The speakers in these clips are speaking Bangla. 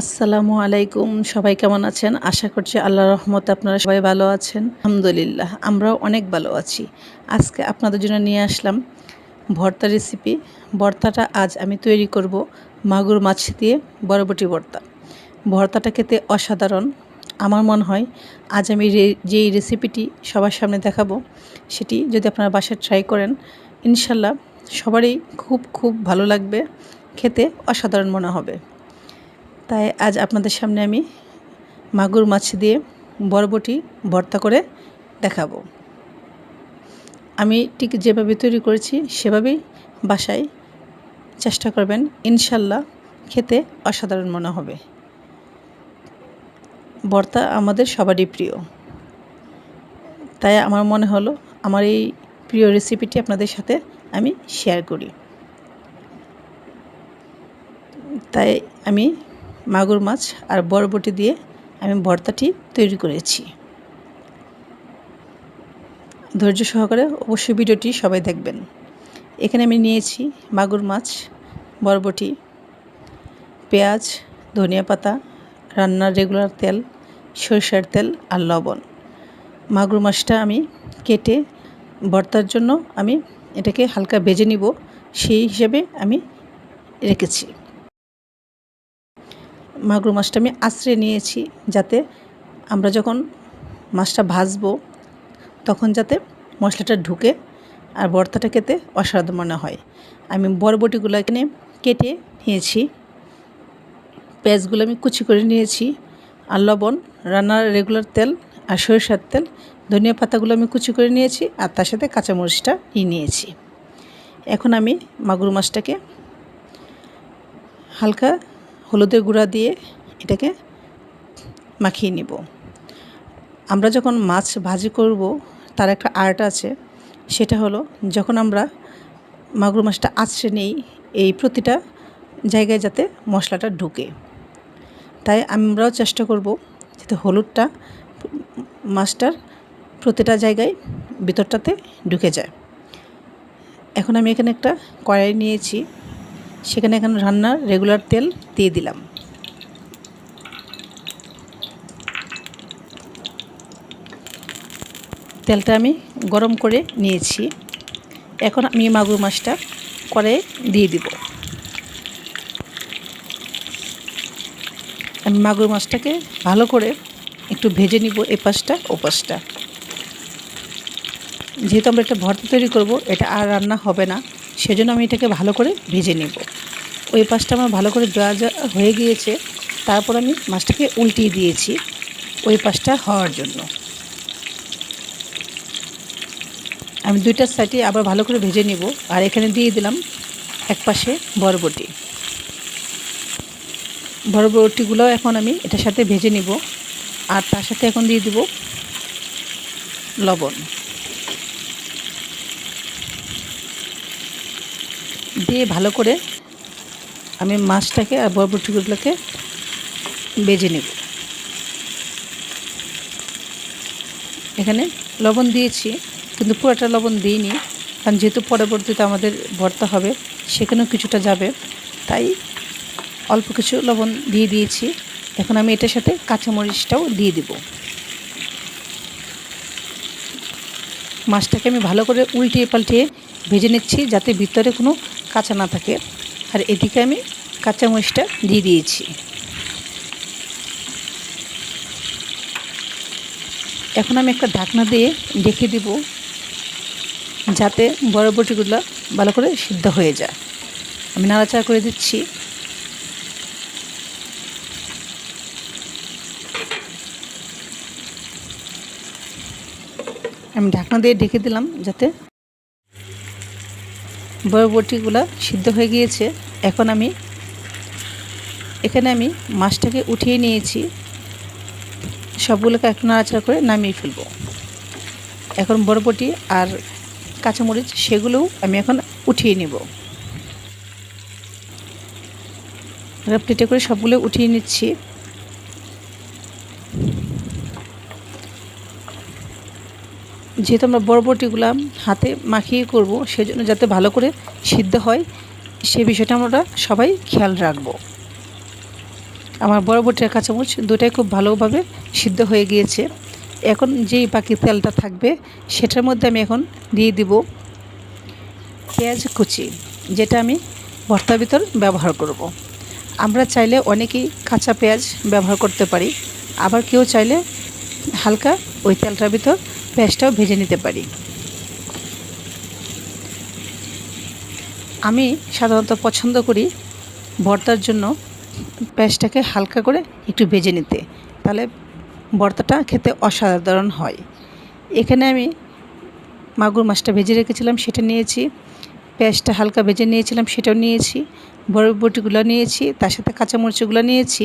আসসালামু আলাইকুম, সবাই কেমন আছেন? আশা করছি আল্লাহ রহমতে আপনারা সবাই ভালো আছেন। আলহামদুলিল্লাহ, আমরাও অনেক ভালো আছি। আজকে আপনাদের জন্য নিয়ে আসলাম ভর্তা রেসিপি ভর্তাটা আজ আমি তৈরি করব মাগুর মাছ দিয়ে বরবটি ভর্তা। ভর্তাটা খেতে অসাধারণ। আমার মনে হয় আজ আমি যেই রেসিপিটি সবার সামনে দেখাবো, সেটি যদি আপনারা বাসায় ট্রাই করেন, ইনশাল্লাহ সবারই খুব খুব ভালো লাগবে। খেতে অসাধারণ মনে হবে। তাই আজ আপনাদের সামনে আমি মাগুর মাছ দিয়ে বরবটি ভর্তা করে দেখাবো। আমি ঠিক যেভাবে তৈরি করেছি সেভাবেই বাসায় চেষ্টা করবেন ইনশাল্লাহ খেতে অসাধারণ মনে হবে। ভর্তা আমাদের সবারই প্রিয়। তাই আমার মনে হলো আমার এই প্রিয় রেসিপিটি আপনাদের সাথে আমি শেয়ার করি। তাই আমি মাগুর মাছ আর বরবটি দিয়ে আমি ভর্তাটি তৈরি করেছি। ধৈর্য সহকারে অবশ্যই ভিডিওটি সবাই দেখবেন। এখানে আমি নিয়েছি মাগুর মাছ, বরবটি, পেঁয়াজ, ধনিয়া পাতা, রান্নার রেগুলার তেল, সরিষার তেল আর লবণ। মাগুর মাছটা আমি কেটে ভর্তার জন্য আমি এটাকে হালকা ভেজে নিব, সেই হিসেবে আমি রেখেছি। মাগুর মাছটা আমি আঁচড়ে নিয়েছি যাতে আমরা যখন মাছটা ভাজবো, তখন যাতে মশলাটা ঢুকে আর ভর্তাটা খেতে অসাধারণ মনে হয়। আমি বরবটিগুলো এখানে কেটে নিয়েছি। পেঁয়াজগুলো আমি কুচি করে নিয়েছি আর লবণ, রান্নার রেগুলার তেল আর সরিষার তেল, ধনিয়া পাতাগুলো আমি কুচি করে নিয়েছি আর তার সাথে কাঁচামরিচটা নিয়ে নিয়েছি। এখন আমি মাগুর মাছটাকে হালকা হলুদের গুঁড়া দিয়ে এটাকে মাখিয়ে নিব। আমরা যখন মাছ ভাজি করব, তার একটা আর্ট আছে। সেটা হলো, যখন আমরা মাগুর মাছটা আছড়ে নেই, এই প্রতিটা জায়গায় যাতে মশলাটা ঢুকে। তাই আমরাও চেষ্টা করব যাতে হলুদটা মাছটার প্রতিটা জায়গায় ভিতরটাতে ঢুকে যায়। এখন আমি এখানে একটা কড়াই নিয়েছি। সেখানে এখন রান্নার রেগুলার তেল দিয়ে দিলাম। তেলটা আমি গরম করে নিয়েছি। এখন আমি মাগুর মাছটা করে দিয়ে দিব। আমি মাগুর মাছটাকে ভালো করে একটু ভেজে নিব এ পাশটা ও পাশটা যেহেতু আমরা একটা ভর্তা তৈরি করব, এটা আর রান্না হবে না। সেজন্য আমি এটাকে ভালো করে ভেজে নেব। ওই পাশটা আমার ভালো করে ভাজা হয়ে গিয়েছে। তারপর আমি মাছটাকে উল্টিয়ে দিয়েছি ওই পাশটা হওয়ার জন্য। আমি দুইটার সাইডে আবার ভালো করে ভেজে নেব আর এখানে দিয়ে দিলাম এক পাশে বরবটি। বরবটিগুলো এখন আমি এটার সাথে ভেজে নিব আর তার সাথে এখন দিয়ে দিব লবণ। দিয়ে ভালো করে আমি মাছটাকে আর বরবটিগুলোকে বেজে নেব। এখানে লবণ দিয়েছি, কিন্তু পুরোটা লবণ দিইনি, কারণ যেহেতু পরবর্তীতে আমাদের ভর্তা হবে, সেখানেও কিছুটা যাবে। তাই অল্প কিছু লবণ দিয়ে দিয়েছি। এখন আমি এটার সাথে কাঁচামরিচটাও দিয়ে দিব। মাছটাকে আমি ভালো করে উল্টিয়ে পাল্টিয়ে ভেজে নিচ্ছি যাতে ভিতরে কোনো কাঁচা না থাকে। আর এদিকে আমি কাঁচামরিচটা দিয়ে দিয়েছি। এখন আমি একটা ঢাকনা দিয়ে ঢেকে দিব যাতে বরবটিগুলো ভালো করে সিদ্ধ হয়ে যায়। আমি নাড়াচাড়া করে দিচ্ছি। আমি ঢাকনা দিয়ে ঢেকে দিলাম যাতে বরবটিগুলো সিদ্ধ হয়ে গিয়েছে। এখন আমি এখানে আমি মাছটাকে উঠিয়ে নিয়েছি। সবগুলোকে একটু নাড়াচাড়া করে নামিয়ে ফেলব। এখন বরবটি আর কাঁচামরিচ সেগুলোও আমি এখন উঠিয়ে নেব। প্লেটে করে সবগুলো উঠিয়ে নিচ্ছি। যেহেতু আমরা বরবটিগুলো হাতে মাখিয়ে করব, সেজন্য যাতে ভালো করে সিদ্ধ হয়, সে বিষয়টা আমরা সবাই খেয়াল রাখব আমার বরবটি আর কাঁচামরিচ দুটাই খুব ভালোভাবে সিদ্ধ হয়ে গিয়েছে এখন যেই বাকি তেলটা থাকবে, সেটার মধ্যে আমি এখন দিয়ে দিব পেঁয়াজ কুচি, যেটা আমি ভর্তার ভিতর ব্যবহার করব। আমরা চাইলে অনেকেই কাঁচা পেঁয়াজ ব্যবহার করতে পারি, আবার কেউ চাইলে হালকা ওই তেলটার ভিতর পেঁয়াজটাও ভেজে নিতে পারি। আমি সাধারণত পছন্দ করি ভর্তার জন্য পেঁয়াজটাকে হালকা করে একটু ভেজে নিতে, তাহলে ভর্তাটা খেতে অসাধারণ হয়। এখানে আমি মাগুর মাছটা ভেজে রেখেছিলাম, সেটা নিয়েছি। পেঁয়াজটা হালকা ভেজে নিয়েছিলাম, সেটাও নিয়েছি। বরবটিগুলো নিয়েছি, তার সাথে কাঁচামরিচগুলো নিয়েছি।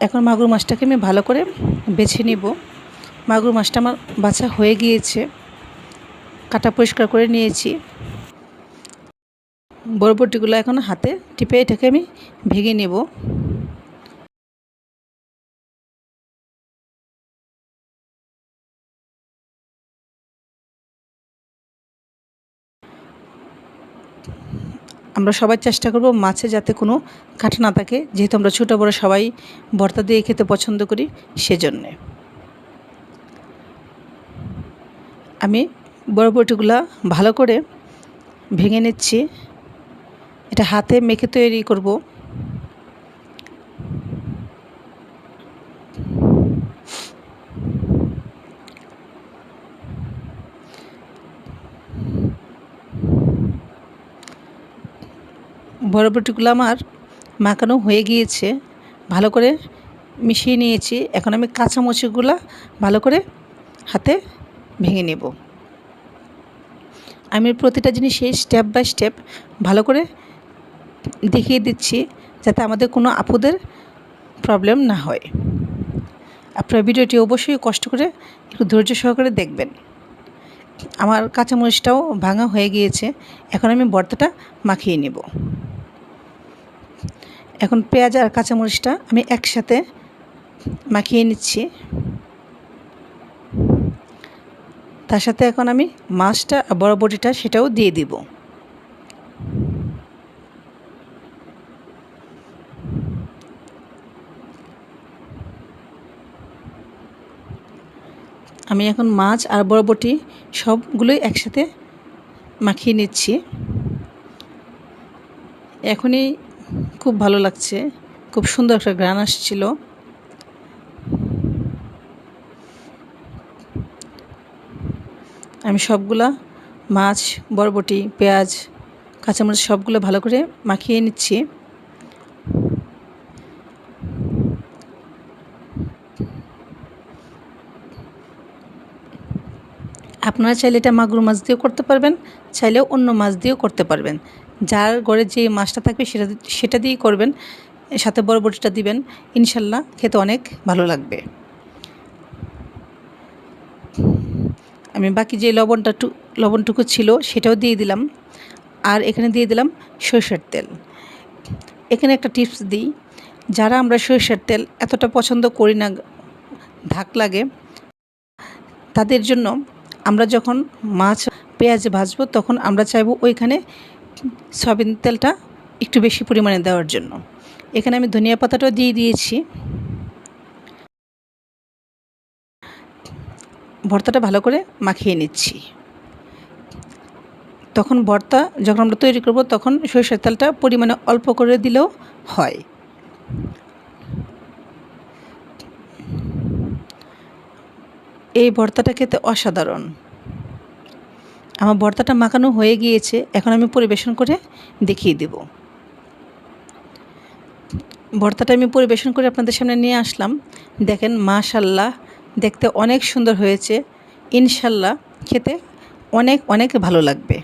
এখন মাগুর মাছটাকে আমি ভালো করে বেছে নিব। মাগুর মাছটা আমার বাছা হয়ে গিয়েছে। কাটা পরিষ্কার করে নিয়েছি। বরবটিগুলো এখন হাতে টিপে এটাকে আমি ভেঙে নেব। আমরা সবাই চেষ্টা করব মাছে যাতে কোনো কাঁটা না থাকে। যেহেতু আমরা ছোটো বড়ো সবাই ভর্তা দিয়ে খেতে পছন্দ করি, সেজন্যে। আমি বড় বটিগুলা ভালো করে ভেঙে নিচ্ছি। এটা হাতে মেখে তৈরি করব। বরবটিগুলো আমার মাখানো হয়ে গিয়েছে, ভালো করে মিশিয়ে নিয়েছি। এখন আমি কাঁচামরিচগুলো ভালো করে হাতে ভেঙে নেব। আমি প্রতিটা জিনিসই স্টেপ বাই স্টেপ ভালো করে দেখিয়ে দিচ্ছি যাতে আমাদের কোনো আপুদের প্রবলেম না হয়। আপনার ভিডিওটি অবশ্যই কষ্ট করে একটু ধৈর্য সহকারে দেখবেন। আমার কাঁচামরিচটাও ভাঙা হয়ে গিয়েছে, এখন আমি বর্তাটা মাখিয়ে নেব। এখন পেঁয়াজ আর কাঁচামরিচটা আমি একসাথে মাখিয়ে নিচ্ছি। তার সাথে এখন আমি মাছটা বড় বটিটা সেটাও দিয়ে দিব। আমি এখন মাছ আর বরবটি সবগুলোই একসাথে মাখিয়ে নিচ্ছি। এখনই খুব ভালো লাগছে। খুব সুন্দর একটা গ্রান আসছিল। আমি সবগুলা মাছ, বরবটি, পেঁয়াজ, কাঁচামরিচ সবগুলো ভালো করে মাখিয়ে নিচ্ছি। আপনারা চাইলে এটা মাগুর মাছ দিয়েও করতে পারবেন, চাইলেও অন্য মাছ দিয়েও করতে পারবেন। যার ঘরে যে মাছটা থাকবে সেটা সেটা দিয়েই করবেন। সাথে বরবটিটা দিবেন। ইনশাল্লাহ খেতে অনেক ভালো লাগবে। আমি বাকি যে লবণটা লবণটুকু ছিল সেটাও দিয়ে দিলাম। আর এখানে দিয়ে দিলাম সরষের তেল। এখানে একটা টিপস দিই। যারা আমরা সরষের তেল এতটা পছন্দ করি না ধাক লাগে, তাদের জন্য আমরা যখন মাছ, পেঁয়াজ ভাজবো তখন আমরা চাইব ওইখানে সয়াবিন তেলটা একটু বেশি পরিমাণে দেওয়ার জন্য। এখানে আমি ধনিয়া পাতাটাও দিয়ে দিয়েছি। ভর্তাটা ভালো করে মাখিয়ে নিচ্ছি। তখন ভর্তা যখন আমরা তৈরি করব, তখন সরিষার তেলটা পরিমাণে অল্প করে দিলেও হয়। এই ভর্তাটা খেতে অসাধারণ। আমার ভর্তাটা মাখানো হয়ে গিয়েছে, এখন আমি পরিবেশন করে দেখিয়ে দেব। ভর্তাটা আমি পরিবেশন করে আপনাদের সামনে নিয়ে আসলাম। দেখেন মাশাল্লাহ দেখতে অনেক সুন্দর হয়েছে। ইনশাল্লাহ খেতে অনেক অনেক ভালো লাগবে।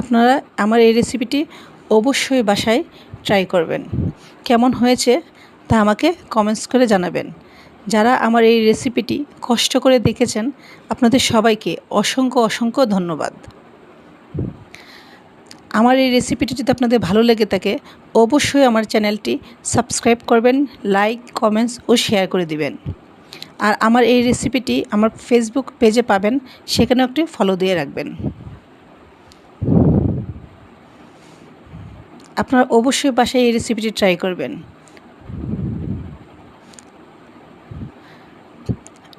আপনারা আমার এই রেসিপিটি অবশ্যই বাসায় ট্রাই করবেন। কেমন হয়েছে তা আমাকে কমেন্টস করে জানাবেন। যারা আমার এই রেসিপিটি কষ্ট করে দেখেছেন, আপনাদের সবাইকে অসংখ্য অসংখ্য ধন্যবাদ। আমার এই রেসিপিটি যদি আপনাদের ভালো লেগে থাকে, অবশ্যই আমার চ্যানেলটি সাবস্ক্রাইব করবেন লাইক কমেন্টস ও শেয়ার করে দিবেন। আর আমার এই রেসিপিটি আমার ফেসবুক পেজে পাবেন, সেখানেও একটি ফলো দিয়ে রাখবেন। আপনারা অবশ্যই বাসায় এই রেসিপিটি ট্রাই করবেন।